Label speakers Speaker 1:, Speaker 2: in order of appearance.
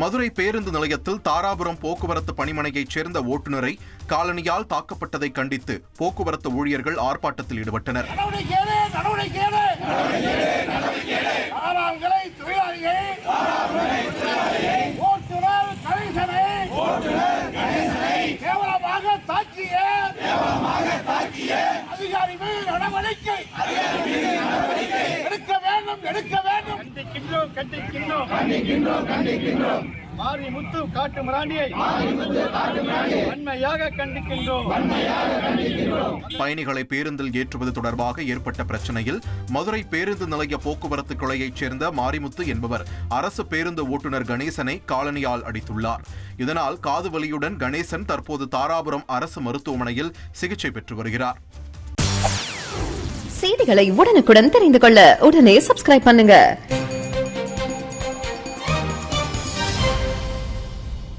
Speaker 1: மதுரை பேருந்து நிலையத்தில் தாராபுரம் போக்குவரத்து பணிமனையைச் சேர்ந்த ஓட்டுநரை காலனியால் தாக்கப்பட்டதை கண்டித்து போக்குவரத்து ஊழியர்கள் ஆர்ப்பாட்டத்தில் ஈடுபட்டனர்.
Speaker 2: நடவடிக்கை. எடு,
Speaker 3: கண்டிக்கின்றோம் கண்டிக்கின்றோம். கண்டிக்கின்றோம் கண்டிக்கின்றோம் மாரி முத்து காட்டு மிராண்டியை வன்மையாக கண்டிக்கின்றோம்.
Speaker 1: பயணிகளை பேருந்தில் ஏற்றுவது தொடர்பாக ஏற்பட்ட பிரச்சனையில் மதுரை பேருந்து நிலைய போக்குவரத்து கிளையைச் சேர்ந்த மாரிமுத்து என்பவர் அரசு பேருந்து ஓட்டுநர் கணேசனை காலனியால் அடித்துள்ளார். இதனால் காது வலியுடன் கணேசன் தற்போது தாராபுரம் அரசு மருத்துவமனையில் சிகிச்சை பெற்று வருகிறார்.
Speaker 4: செய்திகளை உடனுக்குடன் தெரிந்து கொள்ள உடனே சப்ஸ்கிரைப் பண்ணுங்க.